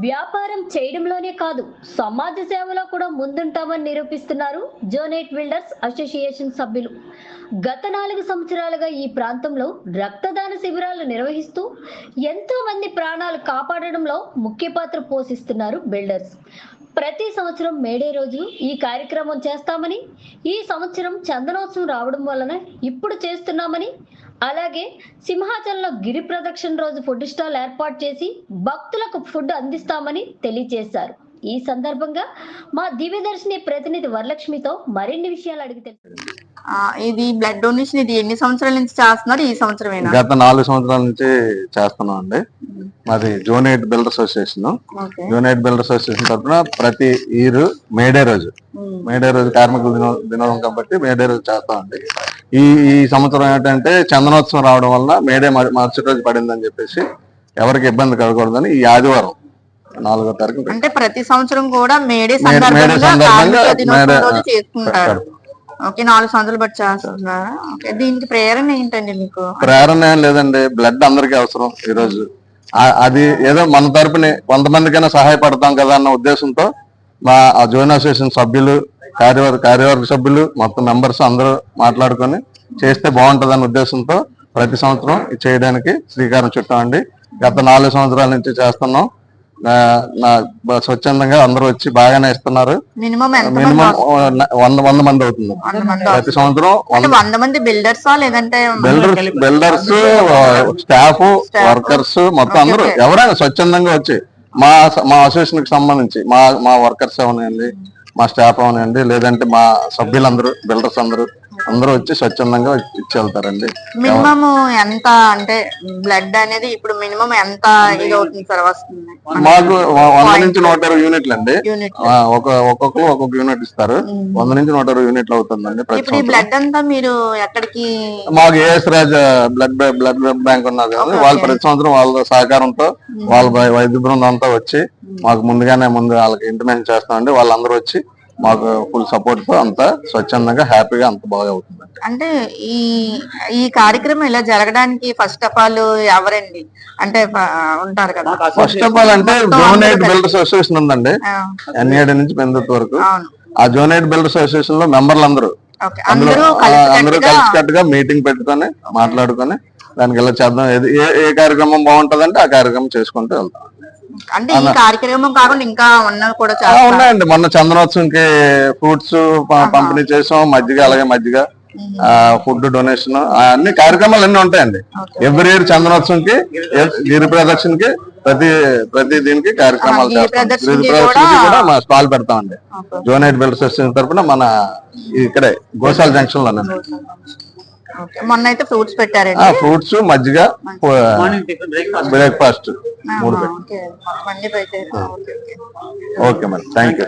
వ్యాపారం చేయడంలోనే కాదు సమాజ సేవలో కూడా ముందుంటామని నిరూపిస్తున్నారు జోనేట్ బిల్డర్స్ అసోసియేషన్ సభ్యులు. గత నాలుగు సంవత్సరాలుగా ఈ ప్రాంతంలో రక్తదాన శిబిరాలు నిర్వహిస్తూ ఎంతో మంది ప్రాణాలు కాపాడడంలో ముఖ్య పాత్ర పోషిస్తున్నారు బిల్డర్స్. ప్రతి సంవత్సరం మేడే రోజు ఈ కార్యక్రమం చేస్తామని ఈ సంవత్సరం చందనోత్సవం రావడం వలన ఇప్పుడు చేస్తున్నామని అలాగే సింహాచలంలో గిరి ప్రదక్షిణ రోజు ఫుడ్ స్టాల్ ఏర్పాటు చేసి భక్తులకు ఫుడ్ అందిస్తామని తెలియజేశారు. ఈ సందర్భంగా మా దివ్యదర్శిని ప్రతినిధి వరలక్ష్మితో మరిన్ని విషయాలు అడిగి తెలుసుకుందాం. ఆ, ఇది బ్లడ్ డొనేషన్ ఇది ఎన్ని సంవత్సరాల నుంచి చేస్తున్నారు? ఈ సంవత్సరమేనా? గత నాలుగు సంవత్సరాల నుంచి చేస్తున్నాం అండి మాది జోనేట్ బిల్డర్ అసోసియేషన్. ఓకే. జోనేట్ బిల్డర్ అసోసియేషన్ తరఫున ప్రతి ఇయర్ మేడే రోజు. మేడే రోజు కార్మికుల దినో దినోత్సవం కాబట్టి మేడే రోజు చేస్తామండి. ఈ ఈ సంవత్సరం ఏంటంటే చందనోత్సవం రావడం వల్ల మేడే మరి- మరుసటి రోజు పడిందని చెప్పేసి ఎవరికి ఇబ్బంది కలగకూడదని ఈ ఆదివారం నాలుగో తారీఖు అంటే ప్రతి సంవత్సరం కూడా మేడే. ఓకే నాలుగు సంవత్సరాలు బట్టి చేస్తున్నారా? ఓకే దీనికి ప్రేరణ ఏంటండి మీకు? ప్రేరణ ఏం లేదండి బ్లడ్ అందరికీ అవసరం ఈ రోజు అది ఏదో మన తరపుని కొంతమందికైనా సహాయపడతాం కదా అన్న ఉద్దేశంతో మా ఆ జోన్ అసోసియేషన్ సభ్యులు కార్యవర్గ కార్యవర్గ సభ్యులు మొత్తం మెంబర్స్ అందరూ మాట్లాడుకొని చేస్తే బాగుంటది అన్న ఉద్దేశంతో ప్రతి సంవత్సరం చేయడానికి శ్రీకారం చుట్టామండి గత నాలుగు సంవత్సరాల నుంచి చేస్తున్నాం నా- స్వచ్ఛందంగా అందరూ వచ్చి బాగానే ఇస్తున్నారు మినిమం? వంద వంద మంది అవుతుంది ప్రతి. సంవత్సరం వంద మంది బిల్డర్సా లేదంటే బిల్డర్స్ బిల్డర్స్ స్టాఫ్ వర్కర్స్ మొత్తం అందరూ. ఎవరైనా స్వచ్ఛందంగా వచ్చి మా మా అసోసియేషన్కి సంబంధించి మా మా వర్కర్స్ అవనండి మా స్టాఫ్ అవనండి. లేదంటే మా సభ్యులందరూ బిల్డర్స్ అందరూ అందరూ వచ్చి స్వచ్ఛందంగా ఇచ్చి వెళ్తారండి మినిమం ఎంత అంటే బ్లడ్ అనేది ఇప్పుడు మినిమం ఎంత ఇది అవుతుంది సార్ వస్తుంది? మాకు వంద నుంచి నూట ఇరవై యూనిట్లు అండి ఒక ఒక్కొక్కరు ఒక్కొక్క యూనిట్ ఇస్తారు. వంద నుంచి నూట ఇరవై యూనిట్లు అవుతుందండి ఇప్పుడు ఈ బ్లడ్ అంతా మీరు ఎక్కడికి మాకు AS Raj blood blood bank ఉన్నది కదా వాళ్ళు. ప్రతి సంవత్సరం వాళ్ళ సహకారంతో వాళ్ళ వైద్య బృందం అంతా వచ్చి మాకు ముందుగానే ముందు వాళ్ళకి ఇంటిమేషన్ చేస్తామండి. వాళ్ళందరూ వచ్చి మాకు ఫుల్ సపోర్ట్తో అంతా స్వచ్ఛందంగా హ్యాపీగా అంత బాగా అవుతుంది. అంటే ఈ ఈ కార్యక్రమం ఇలా జరగడానికి ఫస్ట్ ఆఫ్ ఆల్ ఎవరండి? అంటే ఉంటారు కదా. ఫస్ట్ ఆఫ్ ఆల్ అంటే అందరూ బిల్డర్స్ అసోసియేషన్ ఉందండి. ఎన్ఏడి నుంచి పెందుతు వరకు. ఆ జోనేట్ బిల్డర్స్ అసోసియేషన్లో మెంబర్లు అందరూ. అందరూ కలిసికట్టుగా మీటింగ్ పెట్టుకొని మాట్లాడుకొని దానికి ఇలా చేద్దాం. ఏది- ఏ ఏ కార్యక్రమం బాగుంటదంటే ఆ కార్యక్రమం చేసుకుంటూ వెళ్తాం. అంటే ఈ కార్యక్రమం కాకుండా ఇంకా కూడా చేస్తారు ఉన్నాయండి. మొన్న చందనోత్సవంకి ఫ్రూట్స్ పంపిణీ చేసాం. మజ్జిగ అలాగే మజ్జిగ ఫుడ్ డొనేషన్ అన్ని కార్యక్రమాలు అన్ని ఉంటాయండి. ఎవ్రీ ఇయర్ చందనోత్సవంకి గిరి ప్రదక్షిణకి ప్రతి ప్రతి దీనికి కార్యక్రమాలు గిరి ప్రదక్షిణకి కూడా- మా స్టాల్ పెడతామండి. జోనైట్ బెల్ట్ అసోసియేషన్ తరపున మన ఇక్కడే గోశాల జంక్షన్. లోనే. మొన్న అయితే ఫ్రూట్స్ పెట్టారండి. ఫ్రూట్స్ మజ్జిగ బ్రేక్ఫాస్ట్. మూడు ఓకే. మండి పెట్టారు. Okay, okay. ఓకే మరి థ్యాంక్ యూ